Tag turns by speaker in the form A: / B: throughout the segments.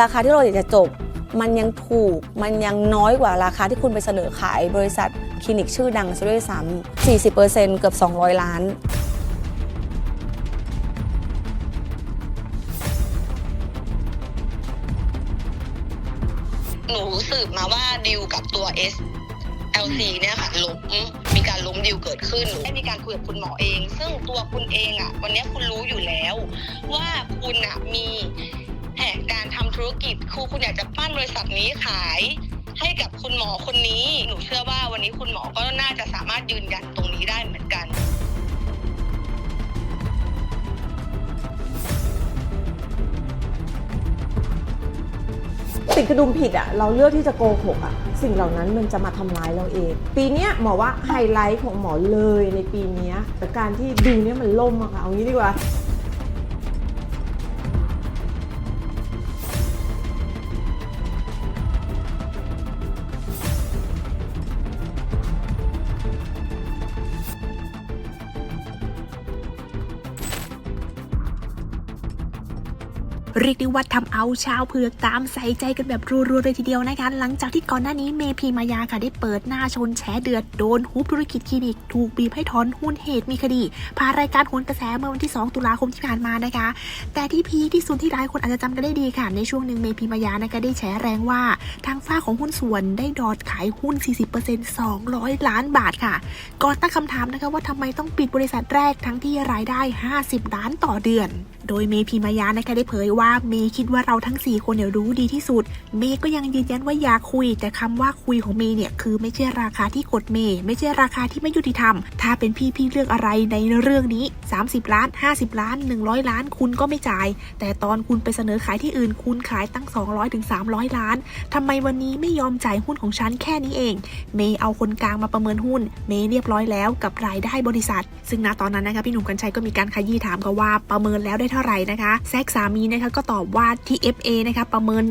A: ราคาที่เราอยากจะจบ มันยังถูก มันยังน้อยกว่าราคาที่คุณไปเสนอขายบริษัทคลินิกชื่อดังซะด้วยซ้ำ40%เกือบ 200 ล้าน
B: หนูสืบมาว่าดิวกับตัว S LC เนี่ยค่ะล้มมีการล้มดิวเกิดขึ้นหนูได้มีการคุยกับคุณหมอเอง ซึ่งตัวคุณเองอะ วันนี้คุณรู้อยู่แล้ว ว่าคุณอะมี แผนการทำธุรกิจคือคุณอยากจะปั้นบริษัทนี้ขาย ให้กับคุณหมอคนนี้ หนูเชื่อว่าวันนี้คุณหมอก็น่าจะสามารถยืนยันตรงนี้ได้เหมือนกัน
C: ติดกระดุมผิดอะเราเลือกที่จะโกหกอะสิ่งเหล่านั้นมันจะมาทำร้ายเราเอง ปีเนี้ยหมอว่าไฮไลท์ของหมอเลยในปีนี้แต่การที่ดิวเนี่ยมันล่มอะค่ะเอางี้ดีกว่า
D: เรียกได้ว่าทำเอาชาวเผือกตามใส่ใจกันแบบรัวๆเลยทีเดียวนะคะ หลังจากที่ก่อนหน้านี้เมพีมายาค่ะได้เปิดหน้าชนแฉเดือดโดนฮุบธุรกิจคลินิก ถูกบีบให้ถอนหุ้นเหตุมีคดีพารายการโหนกระแสเมื่อวันที่ 2 ตุลาคมที่ผ่านมานะคะ แต่ที่พีที่สุดที่หลายคนอาจจะจำกันได้ดีค่ะ ในช่วงหนึ่งเมพีมายานะคะได้แฉแรงว่า ทางฝ้าของหุ้นส่วนได้ดอดขายหุ้น 40% 200 ล้านบาทค่ะ ก่อนตั้งคำถามนะคะว่าทำไมต้องปิดบริษัทแรกทั้งที่รายได้ 50 ล้านต่อเดือน โดยเมพีมายานะคะได้เผยว่าเมย์คิดว่าเราทั้ง 4 คนเนี่ยรู้ดีที่สุด เมย์ก็ยังยืนยันว่าอยากคุย แต่คำว่าคุยของเมย์เนี่ยคือไม่ใช่ราคาที่กดเมย์ไม่ใช่ราคาที่ไม่ยุติธรรม ถ้าเป็นพี่พี่เลือกอะไรในเรื่องนี้ 30 ล้าน 50 ล้าน 100 ล้าน คุณก็ไม่จ่าย แต่ตอนคุณไปเสนอขายที่อื่น คุณขายตั้ง 200ถึง300ล้านทำไมวันนี้ไม่ยอมจ่ายหุ้นของฉันแค่นี้เอง เมย์เอาคนกลางมาประเมินหุ้น เมย์เรียบร้อยแล้วกับรายได้บริษัท ซึ่งณตอนนั้นนะคะพี่หนุ่มกัญชัยก็มีการขยี้ถามเขาว่าประเมินแล้วได้เท่าไหร่นะคะแซกสามีนะคะก็ตอบว่าที่ FA นะคะประเมิน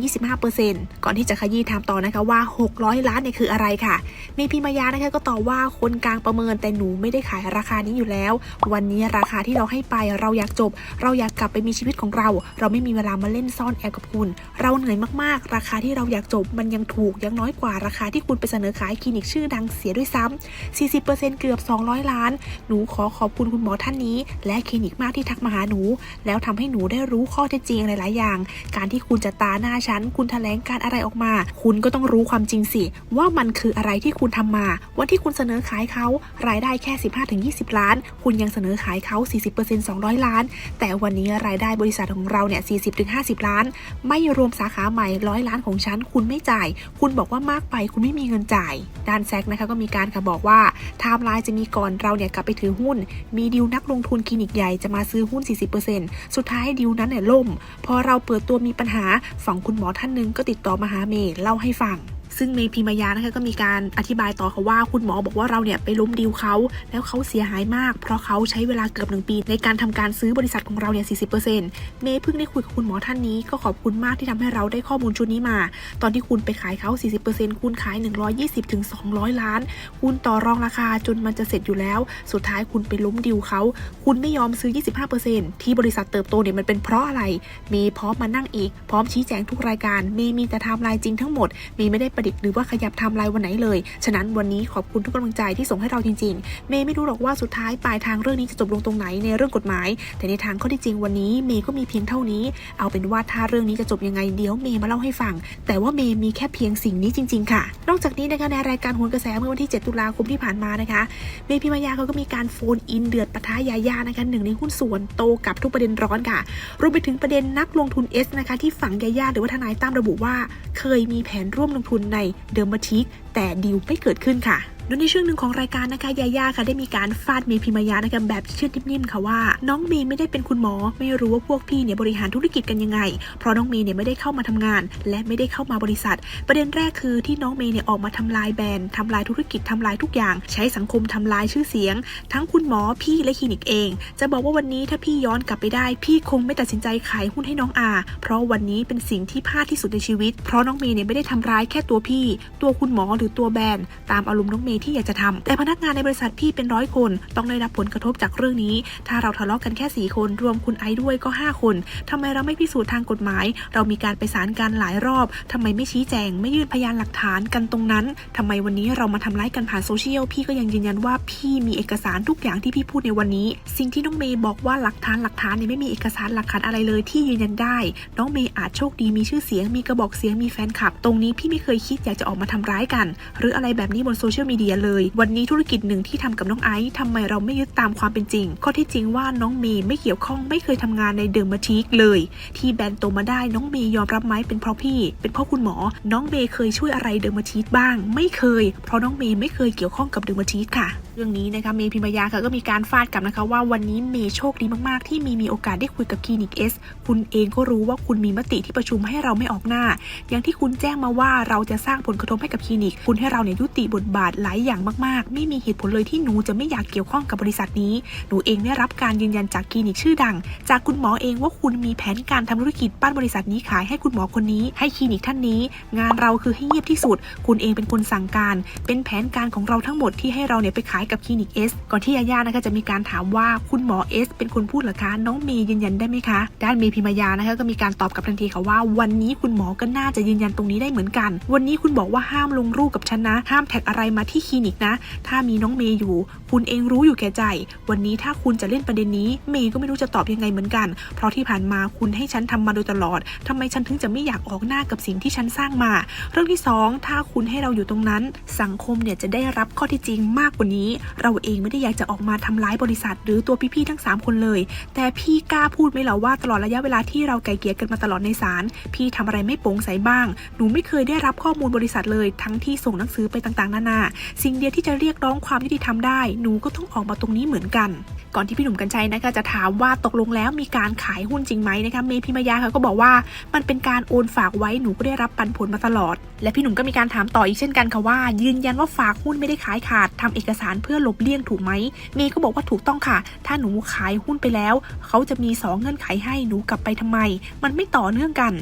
D: 25%ก่อนที่จะขยี้ถามต่อนะคะว่า 600 ล้านเนี่ยคืออะไรค่ะมย์พิมายานะคะก็ตอบว่าคนกลางประเมินแต่หนูไม่ได้ขายราคานี้อยู่แล้ว วันนี้ราคาที่เราให้ไปเราอยากจบ เราอยากกลับไปมีชีวิตของเรา เราไม่มีเวลามาเล่นซ่อนแอบกับคุณ เราเหนื่อยมากๆ ราคาที่เราอยากจบมันยังถูกยังน้อยกว่าราคาที่คุณไปเสนอขายคลินิกชื่อดังเสียด้วยซ้ำ40%เกือบ 200 ล้าน หนูขอขอบคุณคุณหมอท่านนี้ และคลินิกมากที่ทักมาหาหนู แล้วทำให้หนูได้รู้ข้อเท็จจริงหลาย ๆ อย่าง การที่คุณจะตาหน้าฉัน คุณแถลงการอะไรออกมา คุณก็ต้องรู้ความจริงสิ ว่ามันคืออะไรที่คุณทำมาวันที่คุณเสนอขายเขา รายได้แค่ 15-20 ล้าน คุณยังเสนอขายเขา 40% 200 ล้าน แต่วันนี้รายได้บริษัทของเราเนี่ย 40-50 ล้าน ไม่รวมสาขาใหม่ร้อยล้านของฉัน คุณไม่จ่าย คุณบอกว่ามากไป คุณไม่มีเงินจ่าย ด้านแซกนะคะก็มีการค่ะบอกว่าไทม์ไลน์จะมีก่อนเราเนี่ยกลับไปถือหุ้น มีดิวนักลงทุนคลินิกใหญ่จะมาซื้อหุ้น 40%สุดท้ายดิวนั้นเนี่ยล่มพอเราเปิดตัวมีปัญหาฝั่งคุณหมอท่านหนึ่งก็ติดต่อมาหาเมย์เล่าให้ฟัง ซึ่งเมย์พิมายานะคะก็มีการอธิบายต่อค่ะว่าคุณหมอบอกว่าเราเนี่ยไปล้มดีลเขาแล้วเขาเสียหายมาก เพราะเขาใช้เวลาเกือบหนึ่งปี ในการทำการซื้อบริษัทของเราเนี่ย40%เมย์เพิ่งได้คุยกับคุณหมอท่านนี้ก็ขอบคุณมากที่ทำให้เราได้ข้อมูลชุดนี้มา ตอนที่คุณไปขายเขา 40%คุณขาย 120ถึง200 ล้าน คุณต่อรองราคาจนมันจะเสร็จอยู่แล้ว สุดท้ายคุณไปล้มดีลเขา คุณไม่ยอมซื้อ 25%ที่บริษัทเติบโตเนี่ยมันเป็นเพราะอะไร เมย์พร้อมมานั่งอีก พร้อมชี้แจงทุกรายการ เมย์มีแต่ไทม์ไลน์จริงทั้งหมด เมย์ไม่ได้ประดิษฐ์หรือว่าขยับทม์ไลน์วันไหนเลย ฉะนั้นวันนี้ขอบคุณทุกกำลังใจที่ส่งให้เราจริงๆ เมย์ไม่รู้หรอกว่าสุดท้ายปลายทางเรื่องนี้จะจบลงตรงไหนในเรื่องกฎหมาย แต่ในทางข้อที่จริงวันนี้เมย์ก็มีเพียงเท่านี้ เอาเป็นว่าถ้าเรื่องนี้จะจบยังไงเดี๋ยวเมย์มาเล่าให้ฟัง แต่ว่าเมย์มีแค่เพียงสิ่งนี้จริง ๆ ค่ะ นอกจากนี้นะคะในรายการโหนกระแสเมื่อวันที่ 7 ตุลาคมที่ผ่านมานะคะ เมย์พิมายาเขาก็มีการโฟนอินเดือดปะทะยายานะคะหนึ่งในหุ้นส่วนโตกับทุกประเด็นร้อนค่ะ รวมไปถึงประเด็นนักลงทุน S นะคะที่ฝั่งยายาหรือว่าทนายตั้มระบุว่า เคยมีแผนร่วมลงทุนในเดอร์มาทิกแต่ดีลไม่เกิดขึ้นค่ะ โดยในช่วงหนึ่งของรายการนะคะยาย่าค่ะได้มีการฟาดเมย์พิมายานะคะแบบเชื่อนิ่มๆค่ะว่า น้องเมย์ไม่ได้เป็นคุณหมอ ไม่รู้ว่าพวกพี่เนี่ยบริหารธุรกิจกันยังไง เพราะน้องเมย์เนี่ยไม่ได้เข้ามาทำงาน และไม่ได้เข้ามาบริษัท ประเด็นแรกคือที่น้องเมย์เนี่ยออกมาทำลายแบรนด์ทำลายธุรกิจทำลายทุกอย่าง ใช้สังคมทำลายชื่อเสียง ทั้งคุณหมอพี่และคลินิกเอง จะบอกว่าวันนี้ถ้าพี่ย้อนกลับไปได้ พี่คงไม่ตัดสินใจขายหุ้นให้น้องอา เพราะวันนี้เป็นสิ่งที่พลาดที่สุดในชีวิต เพราะน้องเมย์เนี่ยไม่ได้ทำร้ายแค่ตัวพี่ ตัวคุณหมอหรือตัวแบรนด์ตามอารมณ์น้องเมยที่อยากจะทำแต่พนักงานในบริษัทพี่เป็นร้อยคน ต้องได้รับผลกระทบจากเรื่องนี้ ถ้าเราทะเลาะกันแค่ 4 คน รวมคุณไอซ์ด้วยก็ 5 คนทำไมเราไม่พิสูจน์ทางกฎหมาย เรามีการไปศาลกันหลายรอบทำไมไม่ชี้แจง ไม่ยื่นพยานหลักฐานกันตรงนั้นทำไมวันนี้เรามาทำร้ายกันผ่านโซเชียลพี่ก็ยังยืนยันว่าพี่มีเอกสารทุกอย่างที่พี่พูดในวันนี้ สิ่งที่น้องเมย์บอกว่าหลักฐานหลักฐานเนี่ยไม่มีเอกสารหลักฐานอะไรเลยที่ยืนยันได้ น้องเมย์อาจโชคดีมีชื่อเสียงมีกระบอกเสียงมีแฟนคลับ ตรงนี้พี่ไม่เคยคิดอยากจะออกมาทำร้ายกัน หรืออะไรแบบนี้บนโซเชียลมีเดียเลย วันนี้ธุรกิจหนึ่งที่ทำกับน้องไอซ์ทำไมเราไม่ยึดตามความเป็นจริง ข้อที่จริงว่าน้องเมย์ไม่เกี่ยวข้องไม่เคยทำงานในเดอร์มาทีกเลย ที่แบนโตมาได้น้องเมย์ยอมรับไหมเป็นเพราะพี่ เป็นเพราะคุณหมอ น้องเมย์เคยช่วยอะไรเดอร์มาทีกบ้าง ไม่เคย เพราะน้องเมย์ไม่เคยเกี่ยวข้องกับเดอร์มาทีกค่ะ เรื่องนี้นะคะเมย์พิมพยาค่ะก็มีการฟาดกลับนะคะ ว่าวันนี้เมย์โชคดีมากๆ ที่มีมีโอกาสได้คุยกับคลินิกเอสคุณเองก็รู้ว่าคุณมีมติที่ประชุมให้เราไม่ออกหน้า อย่างที่คุณแจ้งมาว่าเราจะสร้างผลกระทบให้กับคลินิก คุณให้เราเนี่ยยุติบทบาทหลายอย่างมากๆ ไม่มีเหตุผลเลยที่หนูจะไม่อยากเกี่ยวข้องกับบริษัทนี้ หนูเองได้รับการยืนยันจากคลินิกชื่อดัง จากคุณหมอเองว่าคุณมีแผนการทำธุรกิจปั้นบริษัทนี้ขายให้คุณหมอคนนี้ ให้คลินิกท่านนี้ งานเราคือให้เงียบที่สุด คุณเองเป็นคนสั่งการ เป็นแผนการของเราทั้งหมดที่ให้เราเนี่ยไปขายกับคลินิกเอสก่อนที่ยาย่านะคะจะมีการถามว่าคุณหมอเอสเป็นคนพูดหรอคะน้องเมย์ยืนยันได้ไหมคะ ด้านเมย์พิมายานะคะก็มีการตอบกลับทันทีค่ะว่า วันนี้คุณหมอก็น่าจะยืนยันตรงนี้ได้เหมือนกัน วันนี้คุณบอกว่าห้ามลงรูปกับฉันนะ ห้ามแท็กอะไรมาที่คลินิกนะ ถ้ามีน้องเมย์อยู่ คุณเองรู้อยู่แก่ใจ วันนี้ถ้าคุณจะเล่นประเด็นนี้เมย์ก็ไม่รู้จะตอบยังไงเหมือนกัน เพราะที่ผ่านมาคุณให้ฉันทำมาโดยตลอดทำไมฉันถึงจะไม่อยากออกหน้ากับสิ่งที่ฉันสร้างมา เรื่องที่สองถ้าคุณให้เราอยู่ตรงนั้น สังคมเนี่ยจะได้รับข้อที่จริงมากกว่านี้เราเองไม่ได้อยากจะออกมาทำร้ายบริษัท หรือตัวพี่ๆทั้ง 3 คนเลย แต่พี่กล้าพูดไหมล่ะว่าตลอดระยะเวลาที่เราไกลเกลี่ยกันมาตลอดในศาลพี่ทำอะไรไม่โปร่งใสบ้าง หนูไม่เคยได้รับข้อมูลบริษัทเลยทั้งที่ส่งหนังสือไปต่างๆ นานา สิ่งเดียวที่จะเรียกร้องความยุติธรรมได้ หนูก็ต้องออกมาตรงนี้เหมือนกัน ก่อนที่พี่หนุ่มกัญชัยนะคะจะถามว่าตกลงแล้วมีการขายหุ้นจริงไหมนะคะเมย์พิมายาค่ะก็บอกว่ามันเป็นการโอนฝากไว้หนูก็ได้รับปันผลมาตลอด และพี่หนุ่มก็มีการถามต่ออีกเช่นกันค่ะว่า ยืนยันว่าฝากหุ้นไม่ได้ขายขาดทำเอกสารเพื่อหลบเลี่ยงถูกไหมเมย์ก็บอกว่าถูกต้องค่ะ ถ้าหนูขายหุ้นไปแล้ว เขาจะมีสองเงื่อนไขให้หนูกลับไปทำไม มันไม่ต่อเนื่องกัน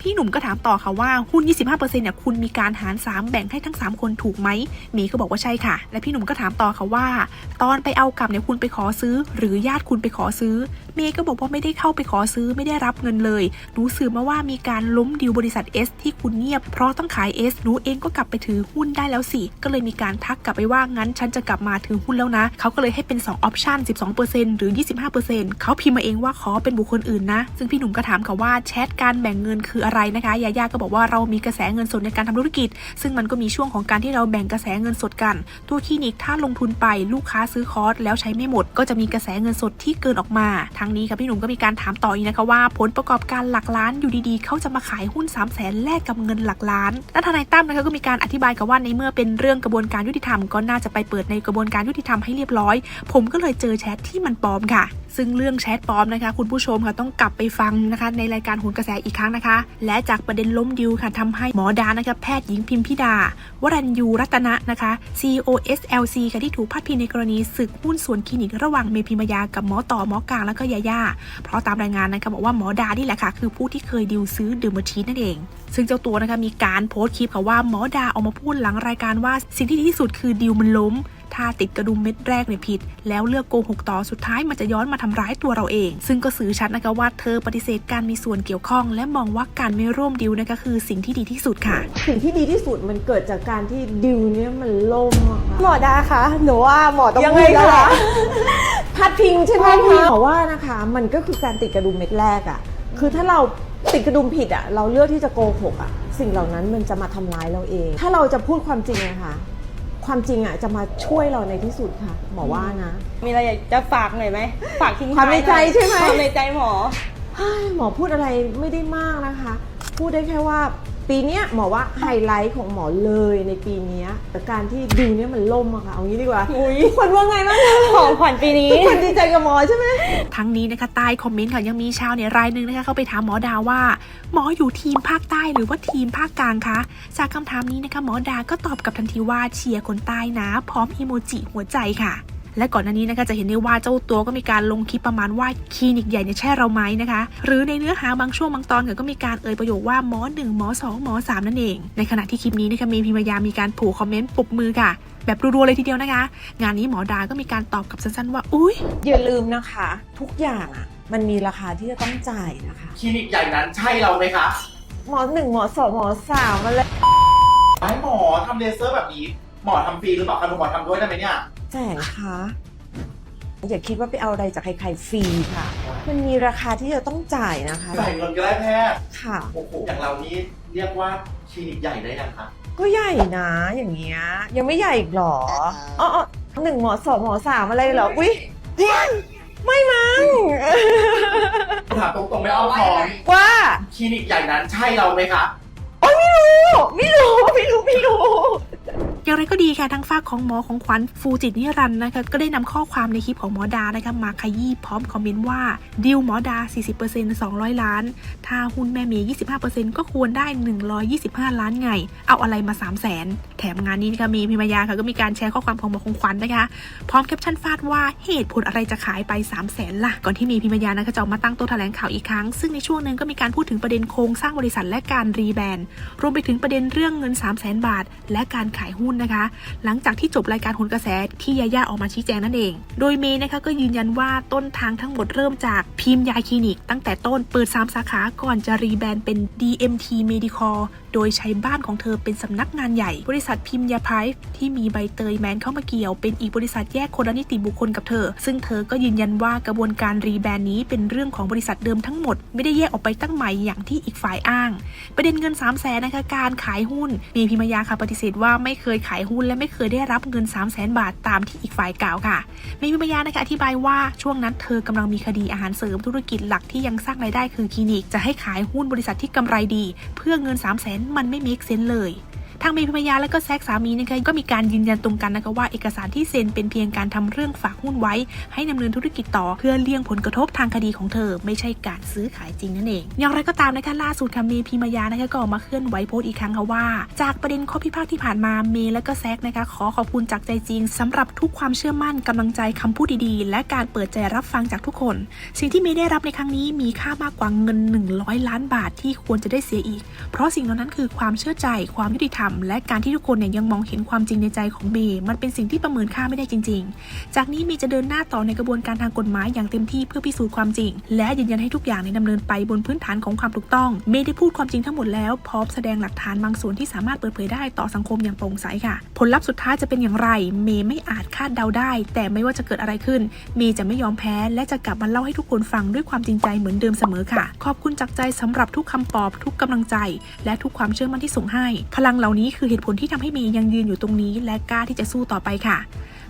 D: พี่หนุ่มก็ถามต่อค่ะว่าหุ้น 25%เนี่ยคุณมีการหาร 3 แบ่งให้ทั้ง 3 คนถูกไหมหมีก็บอกว่าใช่ค่ะ และพี่หนุ่มก็ถามต่อค่ะว่า ตอนไปเอากลับเนี่ยคุณไปขอซื้อ หรือญาติคุณไปขอซื้อ เมย์ก็บอกว่าไม่ได้เข้าไปขอซื้อไม่ได้รับเงินเลยหนูสืบมาว่ามีการล้มดิวบริษัท S ที่คุณเงียบเพราะต้องขาย S หนูเองก็กลับไปถือหุ้นได้แล้วสิก็เลยมีการทักกลับไปว่างั้นฉันจะกลับมาถือหุ้นแล้วนะเขาก็เลยให้เป็น2ออปชัน12%หรือ 25%เขาพิมพ์มาเองว่าขอเป็นบุคคลอื่นนะ ซึ่งพี่หนุ่มก็ถามค่ะว่าแชทการแบ่งเงินคืออะไรนะคะยาย่าก็บอกว่าเรามีกระแสเงินสดในการทำธุรกิจ ซึ่งมันก็มีช่วงของการที่เราแบ่งกระแสเงินสดกัน ตัวคลินิกถ้าลงทุนไปลูกค้าซื้อคอร์สแล้วใช้ไม่หมด ก็จะมีกระแสเงินสดที่เกินออกมาทั้งนี้ค่ะพี่หนุ่มก็มีการถามต่ออีกนะคะว่า ผลประกอบการหลักล้านอยู่ดีๆ เขาจะมาขายหุ้น3 0 0แสนแลกกับเงินหลักล้านและทนายตั้มนะคะก็มีการอธิบายกับว่าในเมื่อเป็นเรื่องกระบวนการยุติธรรมก็น่าจะไปเปิดในกระบวนการยุติธรรมให้เรียบร้อย ผมก็เลยเจอแชทที่มันปลอมค่ะซึ่งเรื่องแชทปลอมนะคะ คุณผู้ชมค่ะต้องกลับไปฟังนะคะ ในรายการโหนกระแสอีกครั้งนะคะ และจากประเด็นล้มดิวค่ะทำให้หมอดานะคะแพทย์หญิงพิมพิดา วรัญยูรัตนะนะคะ CEO SLC ค่ะที่ถูกพาดพิงในกรณีศึกหุ้นส่วนคลินิกระหว่างเมพิมายากับหมอต่อหมอกลางแล้วก็ยาย่าเพราะตามรายงานนะคะบอกว่าหมอดานี่แหละค่ะคือผู้ที่เคยดิวซื้อดอร์มาทีนั่นเอง ซึ่งเจ้าตัวนะคะมีการโพสต์คลิปค่ะว่าหมอดาออกมาพูดหลังรายการว่าสิ่งที่ดีที่สุดคือดิวมันล้ม ถ้าติดกระดุมเม็ดแรกเนี่ยผิด แล้วเลือกโกหกต่อสุดท้ายมันจะย้อนมาทำร้ายตัวเราเอง ซึ่งก็สื่อชัดนะคะว่าเธอปฏิเสธการมีส่วนเกี่ยวข้อง และมองว่าการไม่ร่วมดิวนะคะคือสิ่งที่ดีที่สุดค่ะ
C: สิ่งที่ดีที่สุดมันเกิดจากการที่ดิวเนี่ยมันล่มอะค่ะ
E: หมอดาคะหนูว่าหมอต้อง
C: ยังไง
E: พูดแล้ว
C: คะ
E: ล่ะ
C: พัดพิงใช่ไหม
E: พัดพิง
C: คะบอกว่านะคะ มันก็คือการติดกระดุมเม็ดแรกอะ่ะคือถ้าเราติดกระดุมผิดอะ่ะเราเลือกที่จะโกหกอะ่ะสิ่งเหล่านั้นมันจะมาทำร้ายเราเอง ถ้าเราจะพูดความจริงอะค่ะ ความจริงอะ่ะจะมาช่วยเราในที่สุดค่ะ หมอว่านะ
E: มีอะไรอยากจะฝากหน่อยไหมฝากทิ้ง
C: ความในใจ
E: ท้ายน่อย
C: ใช่ไหม
E: ความในใจหมอ
C: เฮ้ยหมอพูดอะไรไม่ได้มากนะคะ พูดได้แค่ว่า ปีเนี้ยหมอว่าไฮไลท์ของหมอเลยในปีเนี้ยแต่การที่ดิวเนี่ยมันล่มอะค่ะเอางี้ดีกว่า
E: อุ๊ย
C: ทุกคนว่าไงบ้างคะ
E: ของขวัญปีนี้
C: ทุกคนดีใจกับหมอใช่ไหม
D: ทั้งนี้นะคะใต้คอมเมนต์ค่ะยังมีชาวเน็ตรายหนึ่งนะคะเข้าไปถามหมอดาว่า หมออยู่ทีมภาคใต้หรือว่าทีมภาคกลางคะจากคำถามนี้นะคะหมอดาก็ตอบกลับทันทีว่าเชียร์คนใต้นะ พร้อมอีโมจิหัวใจค่ะ และก่อนหน้านี้นะคะจะเห็นได้ว่าเจ้าตัวก็มีการลงคลิปประมาณว่าคลินิกใหญ่เนี่ยแช่เราไหมนะคะ หรือในเนื้อหาบางช่วงบางตอนก็มีการเอ่ยประโยคว่าหมอหนึ่งหมอสองหมอสามนั่นเอง ในขณะที่คลิปนี้นะคะเมย์พิมยามีการผูกคอมเมนต์ปรบมือค่ะแบบรัวๆเลยทีเดียวนะคะ งานนี้หมอดาก็มีการตอบกลับสั้นๆว่า อุ้ย
C: อย่าลืมนะคะ ทุกอย่างอะ มันมีราคาที่จะต้องจ่ายนะคะ
F: คลินิกใหญ่นั้นใช่เราไหมคะ
C: หมอหนึ่งหมอสองหมอสามอะไร
F: ให้หมอทำเลเซอร์แบบนี้ หมอทำฟรีหรือเปล่าคะหนูหมอทำด้วยได้ไหมเนี่ย
C: แสนคะอย่าคิดว่าไปเอาอะไรจากใครๆฟรีค่ะ มันมีราคาที่จะต้องจ่ายนะคะ
F: จ่ายเงินก็ได้แพทย์
C: ค่ะ
F: โอ้โหอย่างเรานี่เรียกว่าคลินิกใหญ่ได้ยังคะ
C: ก็ใหญ่นะอย่างเงี้ยยังไม่ใหญ่อีกเหรออ๋ออ๋อหนึ่งหมอสองหมอสามอะไรเหรออุ้ยไม่มั้ง
F: ถามตรงๆไม่อ้อมค้อม
C: ว่า
F: คลินิกใหญ่นั้นใช่เราไหมคะ
C: ไม่รู้ ไม่รู้ไม่รู้ไม่รู้
D: อย่างไรก็ดีค่ะทางฝากของหมอของขวัญฟูจิตนิรันด์นะคะก็ได้นำข้อความในคลิปของหมอดานะคะมาขยี้พร้อมคอมเมนต์ว่าดิวหมอดา 40% 200 ล้าน ถ้าหุ้นแม่เมย์25%ก็ควรได้ 125 ล้านไง เอาอะไรมา 3 0 0แสนแถมงานนี้นะคะมย์พิมยาค่ะก็มีการแชร์ข้อความของหมอของขวัญนะคะ พร้อมแคปชั่นฟาดว่าเหตุผลอะไรจะขายไป 3 0 0แสนล่ะ ก่อนที่มย์พิมยานะคะจะออกมาตั้งโต๊ะแถลงข่าวอีกครั้ง ซึ่งในช่วงหนึ่งก็มีการพูดถึงประเด็นโครงสร้างบริษัทและการรีแบรนด์รวมไปถึงประเด็นเรื่องเงิน 3 0 0แสนบาท และการขายหุ้นนะคะ หลังจากที่จบรายการโหนกระแสที่ยาย่าออกมาชี้แจงนั่นเอง โดยเมย์นะคะก็ยืนยันว่าต้นทางทั้งหมดเริ่มจากพิมพ์ยาคลินิก ตั้งแต่ต้นเปิด 3 สาขาก่อนจะรีแบรนด์เป็น DMT Medical โดยใช้บ้านของเธอเป็นสำนักงานใหญ่ บริษัทพิมพ์ยาไพรฟ์ที่มีใบเตยแมนเข้ามาเกี่ยว เป็นอีกบริษัทแยกคนละนิติบุคคลกับเธอ ซึ่งเธอก็ยืนยันว่ากระบวนการรีแบรนด์นี้เป็นเรื่องของบริษัทเดิมทั้งหมด ไม่ได้แยกออกไปตั้งใหม่อย่างที่อีกฝ่ายอ้าง ประเด็นเงิน3 0 0แสนนะคะการขายหุ้น มีพิมยาค่ะปฏิเสธว่าไม่เคยขายหุ้นและไม่เคยได้รับเงิน3 0 0แสนบาทตามที่อีกฝ่ายกล่าวค่ะ มีพิมยานะคะอธิบายว่าช่วงนั้นเธอกำลังมีคดีอาหารเสริมธุรกิจหลักที่ยังสร้างรายได้คือคลินิกจะให้ขายหุ้นบริษัทที่กำไรดี เพื่อเงิน3 0 0แสนมันไม่ make sense เลย ทางเมย์พิมยาและก็แซกสามีนะคะก็มีการยืนยันตรงกันนะคะว่าเอกสารที่เซ็นเป็นเพียงการทำเรื่องฝากหุ้นไว้ ให้ดำเนินธุรกิจต่อเพื่อเลี่ยงผลกระทบทางคดีของเธอ ไม่ใช่การซื้อขายจริงนั่นเอง อย่างไรก็ตามนะคะล่าสุดค่ะเมย์พิมยานะคะก็ออกมาเคลื่อนไหวโพสต์อีกครั้งค่ะว่า จากประเด็นข้อพิพาทที่ผ่านมาเมย์และก็แซกนะคะขอขอบคุณจากใจจริงสำหรับทุกความเชื่อมั่นกำลังใจคำพูดดีๆ และการเปิดใจรับฟังจากทุกคน สิ่งที่เมย์ได้รับในครั้งนี้มีค่ามากกว่าเงิน 100 ล้านบาทที่ควรจะได้เสียอีก เพราะสิ่งเหล่านั้นคือความเชื่อใจความยุติธรรมและการที่ทุกคนเนี่ยยังมองเห็นความจริงในใจของเมย์มันเป็นสิ่งที่ประเมินค่าไม่ได้จริง ๆ จากนี้เมย์จะเดินหน้าต่อในกระบวนการทางกฎหมายอย่างเต็มที่เพื่อพิสูจน์ความจริง และยืนยันให้ทุกอย่างในดำเนินไปบนพื้นฐานของความถูกต้องเมย์ได้พูดความจริงทั้งหมดแล้วพร้อมแสดงหลักฐานบางส่วนที่สามารถเปิดเผยได้ต่อสังคมอย่างโปร่งใสค่ะ ผลลัพธ์สุดท้ายจะเป็นอย่างไร เมย์ไม่อาจคาดเดาได้ แต่ไม่ว่าจะเกิดอะไรขึ้น เมย์จะไม่ยอมแพ้ และจะกลับมาเล่าให้ทุกคนฟังด้วยความจริงใจเหมือนเดิมเสมอค่ะ ขอบคุณจากใจสำหรับทุกคำปลอบทุกกำลังใจ และทุกความเชื่อมั่นที่ส่งให้ พลังเหล่านี้นี่คือเหตุผลที่ทำให้เมย์ยังยืนอยู่ตรงนี้ และกล้าที่จะสู้ต่อไปค่ะ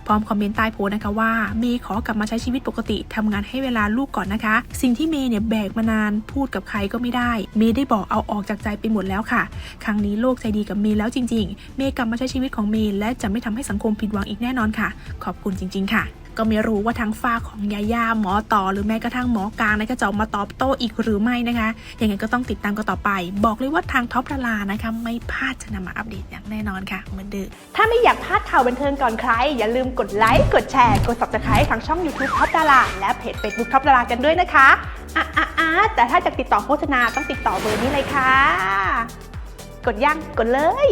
D: พร้อมคอมเมนต์ใต้โพสนะคะว่าเมย์ขอกลับมาใช้ชีวิตปกติทำงานให้เวลาลูกก่อนนะคะ สิ่งที่เมย์เนี่ยแบกมานานพูดกับใครก็ไม่ได้ เมย์ได้บอกเอาออกจากใจไปหมดแล้วค่ะ ครั้งนี้โลกใจดีกับเมย์แล้วจริง ๆ เมย์กลับมาใช้ชีวิตของเมย์และจะไม่ทำให้สังคมผิดหวังอีกแน่นอนค่ะ ขอบคุณจริง ๆ ค่ะ ก็ไม่รู้ว่าทางฝ้าของยาย่าหมอต่อ หรือแม้กระทั่งหมอกลางนะคะจะออกมาตอบโต้อีกหรือไม่นะคะยังไงก็ต้องติดตามกันต่อไป บอกเลยว่าทางท็อปดารานะคะไม่พลาดจะนำมาอัปเดตอย่างแน่นอนค่ะเหมือนเดิม
E: ถ้าไม่อยากพลาดข่าวบันเทิงก่อนใคร อย่าลืมกดไลค์กดแชร์กด subscribe ทางช่อง YouTube ท็อปดาราและเพจ Facebook ท็อปดารากันด้วยนะคะอะอะอะแต่ถ้าจะติดต่อโฆษณาต้องติดต่อเบอร์นี้เลยค่ะ กดยังกดเลย